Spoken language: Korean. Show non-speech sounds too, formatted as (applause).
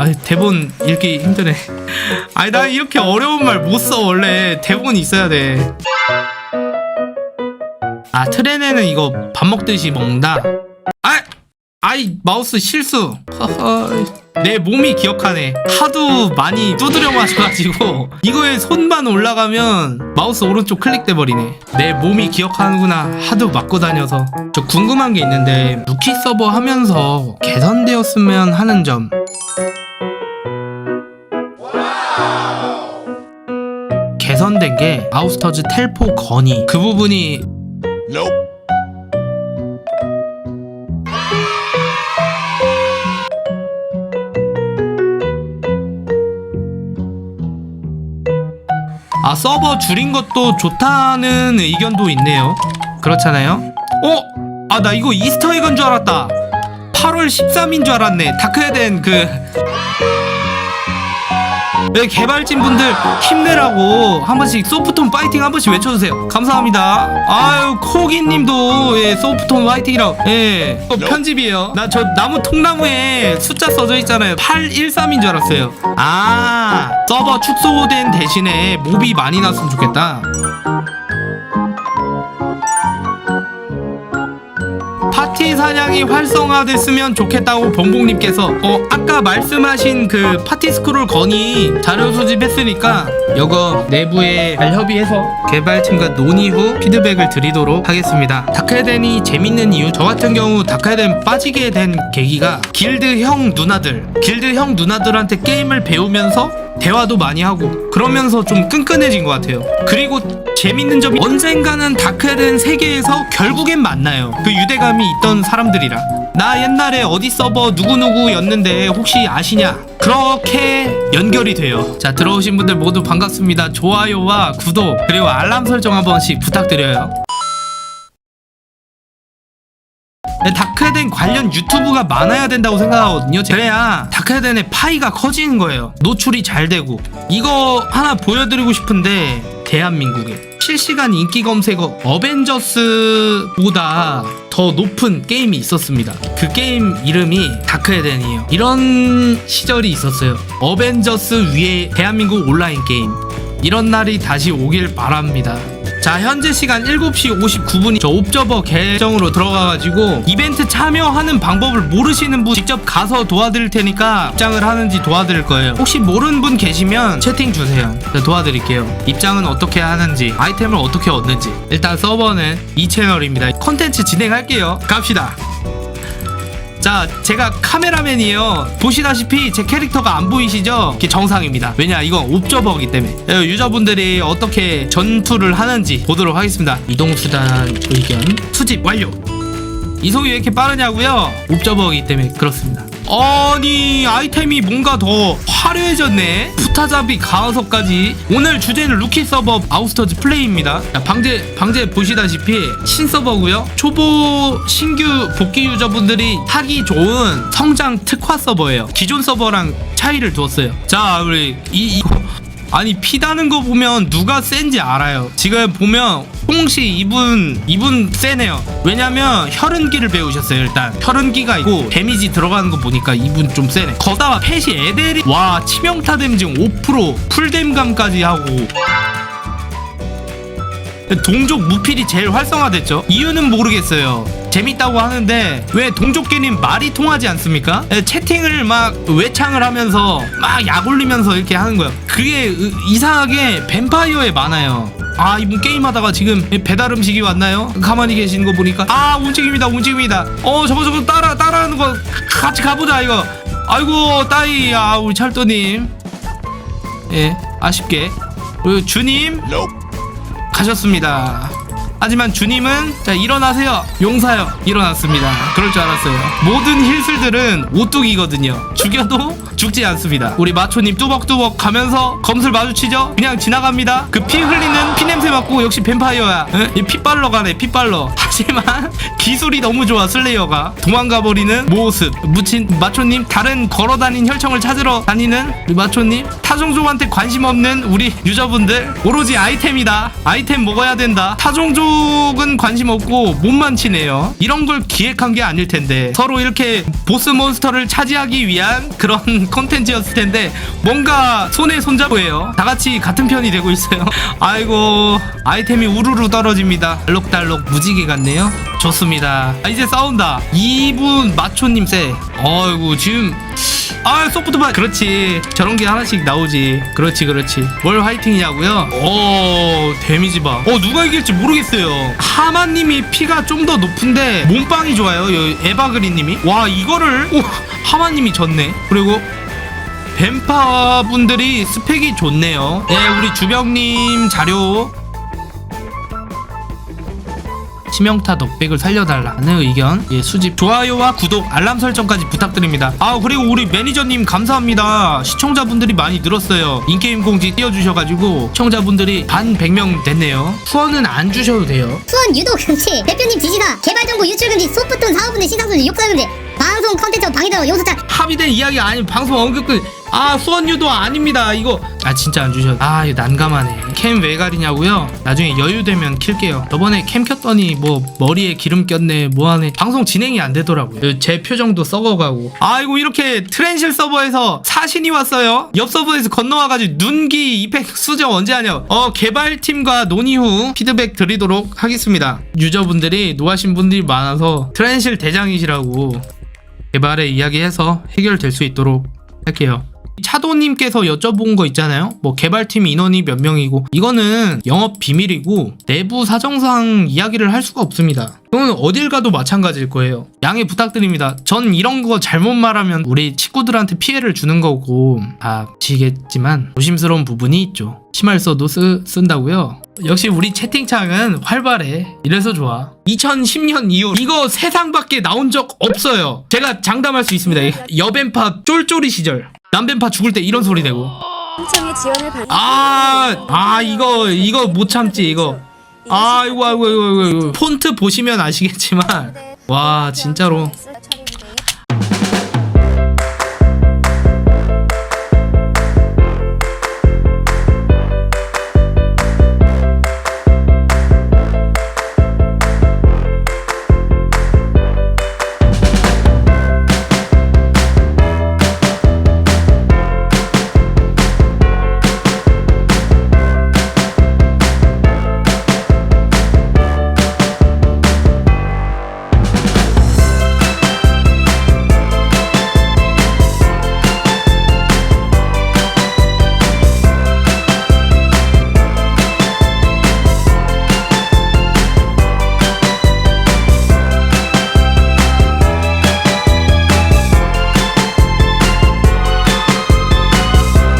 아 대본 읽기 힘드네. 아니 나 이렇게 어려운 말 못 써 원래 대본이 있어야 돼. 아 트레네는 이거 밥 먹듯이 먹는다. 아, 아이 마우스 실수. 내 몸이 기억하네. 하도 많이 두드려 맞아가지고 이거에 손만 올라가면 마우스 오른쪽 클릭돼 버리네. 내 몸이 기억하는구나. 하도 맞고 다녀서. 저 궁금한 게 있는데 루키 서버 하면서 개선되었으면 하는 점. 개선된 게 아우스터즈 텔포 건이. 그 부분이 Nope. 아 서버 줄인 것도 좋다는 의견도 있네요. 그렇잖아요. 어? 아 나 이거 이스터에그인 줄 알았다. 8월 13인 줄 알았네. 다크에덴 그 네, 개발진 분들 힘내라고. 한 번씩 소프톤 파이팅 한 번씩 외쳐주세요. 감사합니다. 아유 코기님도 예 소프톤 파이팅이라고. 예. 어, 편집이에요. 나 저 나무 통나무에 숫자 써져 있잖아요. 813인 줄 알았어요. 아 서버 축소된 대신에 몹이 많이 났으면 좋겠다 파티 사냥이 활성화됐으면 좋겠다고 봉봉님께서 어 아까 말씀하신 그 파티 스크롤 건의 자료 수집했으니까 이거 내부에 잘 협의해서 개발팀과 논의 후 피드백을 드리도록 하겠습니다. 다크헤덴이 재밌는 이유? 저 같은 경우 다크헤덴 빠지게 된 계기가 길드 형 누나들. 길드 형 누나들한테 게임을 배우면서 대화도 많이 하고 그러면서 좀 끈끈해진 것 같아요. 그리고 재밌는 점이 언젠가는 다크헤덴 세계에서 결국엔 만나요. 그 유대감이 있던 사람들이랑 나 옛날에 어디 서버 누구누구였는데 혹시 아시냐? 그렇게 연결이 돼요. 자 들어오신 분들 모두 반갑습니다. 좋아요와 구독 그리고 알람 설정 한 번씩 부탁드려요. 다크헤덴 관련 유튜브가 많아야 된다고 생각하거든요. 그래야 다크헤덴의 파이가 커지는 거예요. 노출이 잘 되고. 이거 하나 보여드리고 싶은데 대한민국에 실시간 인기 검색어 어벤져스보다 더 높은 게임이 있었습니다. 그 게임 이름이 다크헤덴이에요. 이런 시절이 있었어요. 어벤져스 위에 대한민국 온라인 게임. 이런 날이 다시 오길 바랍니다. 자 현재 시간 7시 59분 저 옵저버 계정으로 들어가가지고 이벤트 참여하는 방법을 모르시는 분 직접 가서 도와드릴 테니까 입장을 하는지 도와드릴 거예요. 혹시 모르는 분 계시면 채팅 주세요. 도와드릴게요. 입장은 어떻게 하는지 아이템을 어떻게 얻는지. 일단 서버는 이 채널입니다. 컨텐츠 진행할게요. 갑시다 자, 제가 카메라맨이에요. 보시다시피 제 캐릭터가 안 보이시죠? 이게 정상입니다. 왜냐, 이건 옵저버기 때문에. 어, 유저분들이 어떻게 전투를 하는지 보도록 하겠습니다. 이동수단 의견 수집 완료. 이속이 왜 이렇게 빠르냐고요? 옵저버이기 때문에 그렇습니다. 아니 아이템이 뭔가 더 화려해졌네. 부타잡이 가어서까지. 오늘 주제는 루키 서버 아우스터즈 플레이입니다. 자, 방제 방제 보시다시피 신서버고요. 초보 신규 복귀 유저분들이 하기 좋은 성장 특화 서버예요. 기존 서버랑 차이를 두었어요. 자 우리 이, 이 아니 피다는 거 보면 누가 센지 알아요. 지금 보면 홍씨 이분 이분 세네요. 왜냐면 혈흔기를 배우셨어요. 일단 혈흔기가 있고 데미지 들어가는 거 보니까 이분 좀 세네. 거다가 펫이 에데리 와 치명타 데미지 5% 풀뎀감까지 하고 동족 무필이 제일 활성화됐죠. 이유는 모르겠어요. 재밌다고 하는데 왜 동족끼리는 말이 통하지 않습니까? 예, 채팅을 막 외창을 하면서 막 약 올리면서 이렇게 하는 거예요. 그게 으- 이상하게 뱀파이어에 많아요. 아 이분 게임하다가 지금 배달 음식이 왔나요? 가만히 계시는 거 보니까 아 움직입니다 움직입니다. 어 저거 저거 따라 따라하는 거 같이 가보자 이거. 아이고 따이 아 우리 찰도님 예 아쉽게 그리고 주님. 가셨습니다. 하지만 주님은 자 일어나세요. 용사요 일어났습니다. 그럴 줄 알았어요. 모든 힐슬들은 오뚝이거든요. 죽여도 죽지 않습니다. 우리 마초님 뚜벅뚜벅 가면서 검술 마주치죠? 그냥 지나갑니다. 그 피 흘리는 피 냄새 맡고 역시 뱀파이어야. 응? 이 피빨러 가네 피빨러 하지만 (laughs) 기술이 너무 좋아 슬레이어가. 도망가 버리는 모습. 무친 마초님 다른 걸어다닌 혈청을 찾으러 다니는 마초님 타종족한테 관심 없는 우리 유저분들 오로지 아이템이다. 아이템 먹어야 된다. 타종족은 관심 없고 몸만 치네요. 이런 걸 기획한 게 아닐 텐데. 서로 이렇게 보스 몬스터를 차지하기 위한 그런 (laughs) 컨텐츠였을 텐데 뭔가 손에 손잡고해요. 다 같이 같은 편이 되고 있어요. (laughs) 아이고 아이템이 우르르 떨어집니다. 알록달록 무지개 같네 요. 좋습니다. 아, 이제 싸운다. 2분 마초님 세. 어이구 지금 아 소프트바 그렇지. 저런 게 하나씩 나오지. 그렇지 그렇지. 뭘 화이팅이냐고요? 오 데미지 봐 어 누가 이길지 모르겠어요. 하마님이 피가 좀 더 높은데 몸빵이 좋아요 요 에바그리님이? 와 이거를 오 하마님이 졌네. 그리고 뱀파 분들이 스펙이 좋네요. 네 우리 주병님 자료 치명타 덕백을 살려달라는 의견. 예 수집 좋아요와 구독 알람 설정까지 부탁드립니다. 아 그리고 우리 매니저님 감사합니다. 시청자분들이 많이 늘었어요. 인게임 공지 띄워주셔가지고 시청자분들이 반 100명 됐네요. 후원은 안 주셔도 돼요. 후원 유도 금지. 대표님 지시사 개발 정보 유출 금지 소프톤 사업분의 시상순위 욕설 금지 방송 컨텐츠 방해되고 요소차 합의된 이야기 아니면 방송 언급글. 아 수원유도 아닙니다. 이거. 아 진짜 안 주셔. 아 이거 난감하네. 캠 왜 가리냐고요? 나중에 여유 되면 킬게요. 저번에 캠 켰더니 뭐 머리에 기름 꼈네 뭐하네. 방송 진행이 안 되더라고요. 제 표정도 썩어가고. 아이고 이렇게 트랜실 서버에서 사신이 왔어요? 옆 서버에서 건너와가지고 눈기 이펙 수정 언제 하냐. 어 개발팀과 논의 후 피드백 드리도록 하겠습니다. 유저분들이 노하신 분들이 많아서 트랜실 대장이시라고 개발에 이야기해서 해결될 수 있도록 할게요. 차도님께서 여쭤본 거 있잖아요. 뭐 개발팀 인원이 몇 명이고 이거는 영업 비밀이고 내부 사정상 이야기를 할 수가 없습니다. 그건 어딜 가도 마찬가지일 거예요. 양해 부탁드립니다. 전 이런 거 잘못 말하면 우리 친구들한테 피해를 주는 거고 아시겠지만 조심스러운 부분이 있죠. 심할서도 쓰, 쓴다고요. 역시 우리 채팅창은 활발해. 이래서 좋아. 2010년 이후 이거 세상 밖에 나온 적 없어요. 제가 장담할 수 있습니다. 여벤파 쫄쫄이 시절. 남벤파 죽을 때 이런 소리 내고. 신청의 지원을 받는 아, 아 이거 이거 못 참지 이거. 아이고 아이고 아이고 아이고. 폰트 보시면 아시겠지만 와 진짜로